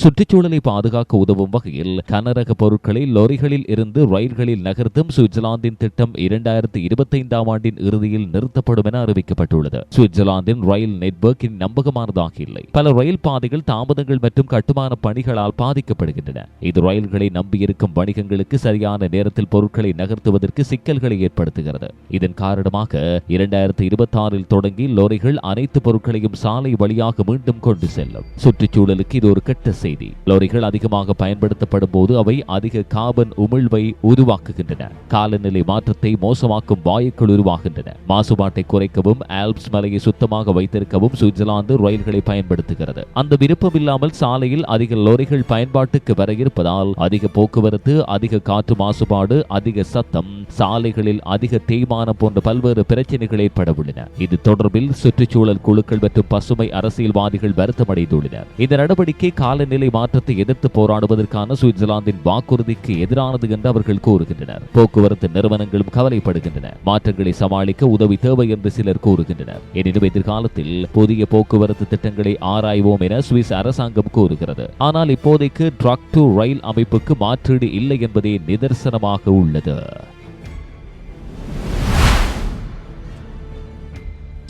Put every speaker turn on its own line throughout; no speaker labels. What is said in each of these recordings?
சுற்றுச்சூழலை பாதுகாக்க உதவும் வகையில் கனரக பொருட்களை லொரிகளில் இருந்து ரயில்களில் நகர்த்தும் சுவிட்சர்லாந்தின் திட்டம் இரண்டாயிரத்தி இருபத்தைந்தாம் ஆண்டின் இறுதியில் நிறுத்தப்படும் என அறிவிக்கப்பட்டுள்ளது. சுவிட்சர்லாந்தின் ரயில் நெட்வொர்க்கின் நம்பகமானதாக இல்லை. பல ரயில் பாதைகள் தாமதங்கள் மற்றும் கட்டுமான பணிகளால் பாதிக்கப்படுகின்றன. இது ரயில்களை நம்பியிருக்கும் வணிகங்களுக்கு சரியான நேரத்தில் பொருட்களை நகர்த்துவதற்கு சிக்கல்களை ஏற்படுத்துகிறது. இதன் காரணமாக இரண்டாயிரத்தி இருபத்தி ஆறில் தொடங்கி லொரிகள் அனைத்து பொருட்களையும் சாலை வழியாக மீண்டும் கொண்டு செல்லும். சுற்றுச்சூழலுக்கு இது ஒரு கெட்ட செய்தி லொரிகள் அதிகமாக பயன்படுத்தப்படும் போது அவை அதிக கார்பன் உமிழ்வை உருவாக்குகின்றன. காலநிலை மாற்றத்தை மோசமாக்கும் வாயுக்கள் உருவாகின்றன. மாசுபாட்டை குறைக்கவும் ஆல்ப்ஸ் மலையை சுத்தமாக வைத்திருக்கவும் சுவிட்சர்லாந்து ரயில்களை பயன்படுத்துகிறது. அந்த விருப்பம் இல்லாமல் சாலையில் அதிக லோரிகள் பயன்பாட்டுக்கு வர இருப்பதால் அதிக போக்குவரத்து அதிக காற்று மாசுபாடு அதிக சத்தம் சாலைகளில் அதிக தேய்மானம் போன்ற பல்வேறு பிரச்சனைகள் ஏற்பட உள்ளன இது தொடர்பில் சுற்றுச்சூழல் குழுக்கள் மற்றும் பசுமை அரசியல்வாதிகள் வருத்தமடைந்துள்ளனர். இந்த நடவடிக்கை காலநிலை மாற்றத்தை எதிர்த்து போராடுவதற்கான சுவிட்சர்லாந்தின் வாக்குறுதிக்கு எதிரானது என்று அவர்கள் கூறுகின்றனர். போக்குவரத்து நிறுவனங்களும் கவலைப்படுகின்றன. மாற்றங்களை சமாளிக்க உதவி தேவை என்று சிலர் கூறுகின்றனர். எனினும் எதிர்காலத்தில் புதிய போக்குவரத்து திட்டங்களை ஆராய்வோம் என சுவிஸ் அரசாங்கம் கூறுகிறது. ஆனால் இப்போதைக்கு ட்ரக் டு ரயில் அமைப்புக்கு மாற்றீடு இல்லை என்பதே நிதர்சனமாக உள்ளது.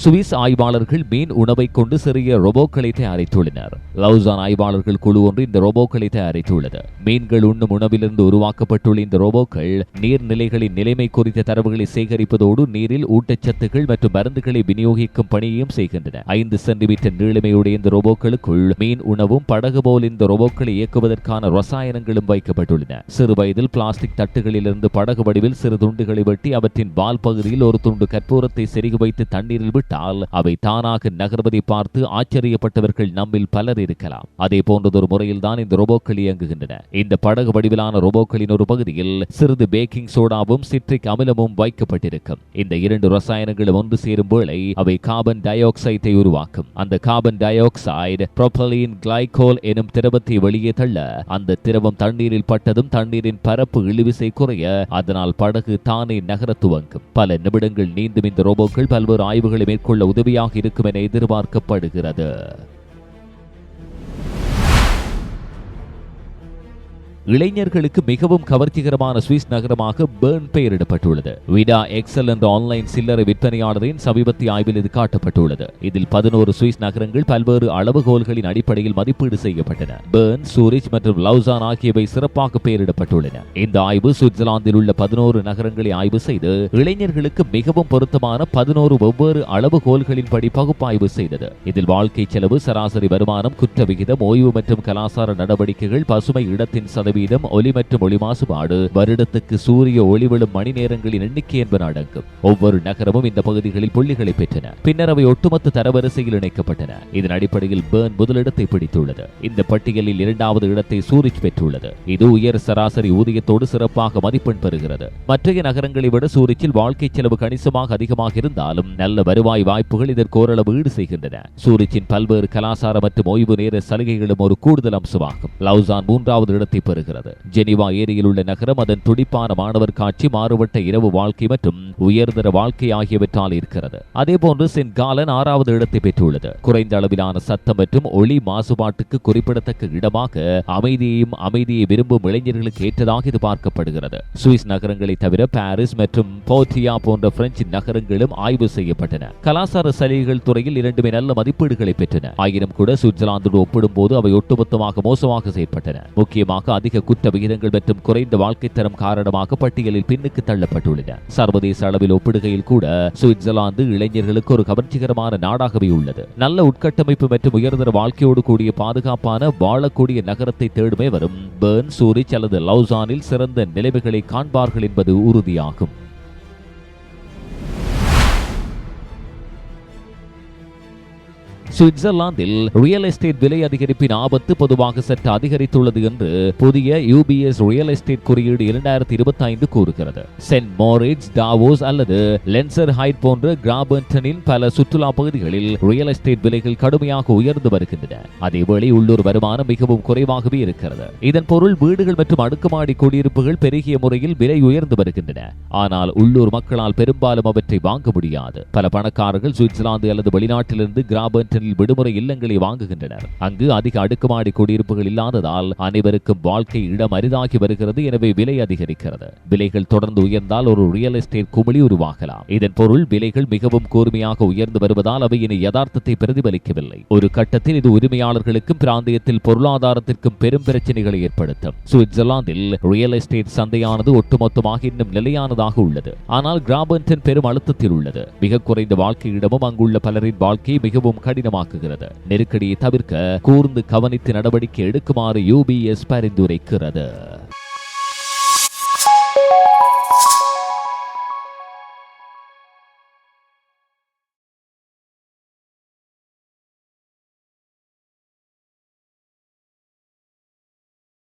சுவிஸ் ஆய்வாளர்கள் மீன் உணவை கொண்டு சிறிய ரோபோக்களை தயாரித்துள்ளனர். லவுசான் ஆய்வாளர்கள் குழு ஒன்று இந்த ரோபோக்களை தயாரித்துள்ளது. மீன்கள் உண்ணும் உணவிலிருந்து உருவாக்கப்பட்டுள்ள இந்த ரோபோக்கள் நீர்நிலைகளின் நிலைமை குறித்த தரவுகளை சேகரிப்பதோடு நீரில் ஊட்டச்சத்துகள் மற்றும் மருந்துகளை விநியோகிக்கும் பணியையும் செய்கின்றன. ஐந்து சென்டிமீட்டர் நீளமையுடைய இந்த ரோபோக்களுக்குள் மீன் உணவும் படகு போல் இந்த ரோபோக்களை இயக்குவதற்கான ரசாயனங்களும் வைக்கப்பட்டுள்ளன. சிறு வயதில் பிளாஸ்டிக் தட்டுகளிலிருந்து படகு வடிவில் சிறு துண்டுகளை வெட்டி அவற்றின் வால் பகுதியில் ஒரு துண்டு கற்பூரத்தை செருகி வைத்து தண்ணீரில் விட்டு விட்டால் அவை தானாக நகர்வதை பார்த்து ஆச்சரியப்பட்டவர்கள் நம்மில் பலர் இருக்கலாம். அதே போன்றதொரு முறையில்தான் இந்த ரோபோக்கள் இயங்குகின்றன. இந்த படகு வடிவிலான ரோபோக்களின் ஒரு பகுதியில் சிறிது பேக்கிங் சோடாவும் சிட்ரிக் அமிலமும் வைக்கப்பட்டிருக்கும். இந்த இரண்டு ரசாயனங்களும் ஒன்று சேரும் வேளை அவை கார்பன் டை ஆக்சைடை உருவாக்கும். அந்த carbon dioxide propylene glycol எனும் திரவத்தை வெளியே தள்ள அந்த திரவம் தண்ணீரில் பட்டதும் தண்ணீரின் பரப்பு இழுவிசை குறைய அதனால் படகு தானே நகர துவங்கும். பல நிமிடங்கள் நீந்தும் இந்த ரோபோக்கள் பல்வேறு ஆய்வுகளை மேற்கொள்ள உதவியாக இருக்கும் என எதிர்பார்க்கப்படுகிறது. இளைஞர்களுக்கு மிகவும் கவர்ச்சிகரமான சுவிஸ் நகரமாக பேர்ன் பெயரிடப்பட்டுள்ளது. விடா எக்ஸல் என்ற ஆன்லைன் சில்லறை விற்பனையாளரின் சமீபத்திய ஆய்வில் இது காட்டப்பட்டுள்ளது. இதில் பதினோரு சுவிஸ் நகரங்கள் பல்வேறு அளவுகோல்களின் அடிப்படையில் மதிப்பீடு செய்யப்பட்டன. பேர்ன் சூரிச் மற்றும் லவுசான் ஆகியவை சிறப்பாக பெயரிடப்பட்டுள்ளன. இந்த ஆய்வு சுவிட்சர்லாந்தில் உள்ள பதினோரு நகரங்களை ஆய்வு செய்து இளைஞர்களுக்கு மிகவும் பொருத்தமான பதினோரு வெவ்வேறு அளவுகோல்களின்படி பகுப்பாய்வு செய்தது. இதில் வாழ்க்கை செலவு சராசரி வருமானம் குற்ற விகிதம் ஓய்வு மற்றும் கலாசார நடவடிக்கைகள் பசுமை இடத்தின் சதவீதம் ஒலி மற்றும் ஒளி மாசுபாடு வருடத்துக்கு சூரிய ஒளி விழும் மணி நேரங்களின் எண்ணிக்கை என்பன அடங்கும். ஒவ்வொரு நகரமும் இந்த பகுதிகளில் புள்ளிகளை பெற்றன. பின்னர் அவை ஒட்டுமொத்த தரவரிசையில் இணைக்கப்பட்டன. இதன் அடிப்படையில் பேர்ன் முதலிடத்தை பிடித்துள்ளது. இந்த பட்டியலில் இரண்டாவது இடத்தை சூரிச் பெற்றுள்ளது. இது உயர் சராசரி ஊதியத்தோடு சிறப்பாக மதிப்பெண் பெறுகிறது. மற்றைய நகரங்களை விட சூரிச்சில் வாழ்க்கை செலவு கணிசமாக அதிகமாக இருந்தாலும் நல்ல வருவாய் வாய்ப்புகள் இதற்கு ஓரளவு ஈடு செய்கின்றன. சூரிச்சின் பல்வேறு கலாசார மற்றும் ஓய்வு நேர சலுகைகளும் ஒரு கூடுதல் அம்சமாகும். லவுசான் மூன்றாவது இடத்தை பெறுகிறது. வருகிறது. ஜெனிவா ஏரியில் உள்ள நகரம் அதன் துடிப்பான மாணவர் காட்சி மாறுபட்ட இரவு வாழ்க்கை மற்றும் உயர்தர வாழ்க்கை ஆகியவற்றால் இருக்கிறது. அதேபோன்று சென்ட் காலன் ஆறாவது இடத்தை பெற்றுள்ளது. குறைந்த அளவிலான சத்தம் மற்றும் ஒளி மாசுபாட்டுக்கு குறிப்பிடத்தக்க இடமாக அமைதியையும் அமைதியை விரும்பும் இளைஞர்களுக்கு ஏற்றதாக இது பார்க்கப்படுகிறது. சுவிஸ் நகரங்களை தவிர பாரிஸ் மற்றும் போர்டியா போன்ற பிரெஞ்சு நகரங்களும் ஆய்வு செய்யப்பட்டன. கலாசார சலுகைகள் துறையில் இரண்டுமே நல்ல மதிப்பீடுகளை பெற்றன. ஆயினும் கூட சுவிட்சர்லாந்துடன் ஒப்பிடும் போது அவை ஒட்டுமொத்தமாக மோசமாக செயல்பட்டன முக்கியமாக அதிக அதிக குற்ற விகிதங்கள் மற்றும் குறைந்த வாழ்க்கை தரம் காரணமாக பட்டியலில் பின்னுக்கு தள்ளப்பட்டுள்ளன. சர்வதேச அளவில் ஒப்பிடுகையில் கூட சுவிட்சர்லாந்து இளைஞர்களுக்கு ஒரு கவர்ச்சிகரமான நாடாகவே உள்ளது. நல்ல உட்கட்டமைப்பு மற்றும் உயர்தர வாழ்க்கையோடு கூடிய பாதுகாப்பான வாழக்கூடிய நகரத்தை தேடுமே வரும் பேர்ன் சூரிச் அல்லது லவுசானில் சிறந்த நிலைமைகளை காண்பார்கள் என்பது உறுதியாகும். சுவிட்சர்லாந்தில் ரியல் எஸ்டேட் விலை அதிகரிப்பின் ஆபத்து பொதுவாக சற்று அதிகரித்துள்ளது என்று புதிய யூபிஎஸ் ரியல் எஸ்டேட் குறியீடு இரண்டாயிரத்தி இருபத்தி ஐந்து கூறுகிறது. சென்ட் மோரிட்ஸ் டாவோஸ் அல்லது லென்சர் ஹைட் போன்ற கிராபர்டனின் பல சுற்றுலா பகுதிகளில் ரியல் எஸ்டேட் விலைகள் கடுமையாக உயர்ந்து வருகின்றன. அதேவேளை உள்ளூர் வருமானம் மிகவும் குறைவாகவே இருக்கிறது. இதன் பொருள் வீடுகள் மற்றும் அடுக்குமாடி குடியிருப்புகள் பெருகிய முறையில் விலை உயர்ந்து வருகின்றன. ஆனால் உள்ளூர் மக்களால் பெரும்பாலும் அவற்றை வாங்க முடியாது. பல பணக்காரர்கள் சுவிட்சர்லாந்து அல்லது வெளிநாட்டிலிருந்து கிராபர்டனில் விடுமுறை இல்லங்களை வாங்குகின்றனர். அங்கு அதிக அடுக்குமாடி குடியிருப்புகள் இல்லாததால் அனைவருக்கும் வாழ்க்கை இடம் அரிதாகி வருகிறது எனவே விலை அதிகரிக்கிறது. விலைகள் தொடர்ந்து உயர்ந்தால் ஒரு ரியல் எஸ்டேட் குமிழி உருவாகலாம். இதன் பொருள் விலைகள் மிகவும் கூர்மையாக உயர்ந்து வருவதால் அவை இனி யதார்த்தத்தை பிரதிபலிக்கவில்லை. ஒரு கட்டத்தில் இது உரிமையாளர்களுக்கும் பிராந்தியத்தில் பொருளாதாரத்திற்கும் பெரும் பிரச்சனைகளை ஏற்படுத்தும். சுவிட்சர்லாந்தில் ரியல் எஸ்டேட் சந்தையானது ஒட்டுமொத்தமாக இன்னும் நிலையானதாக உள்ளது. ஆனால் கிராபன்டன் பெரும் அழுத்தத்தில் உள்ளது. மிக குறைந்த வாழ்க்கை இடமும் அங்குள்ள பலரின் வாழ்க்கை மிகவும் கடினமாக கடினமாக்குகிறது நெருக்கடியை தவிர்க்க கூர்ந்து கவனித்து நடவடிக்கை எடுக்குமாறு யூபிஎஸ் பரிந்துரைக்கிறது.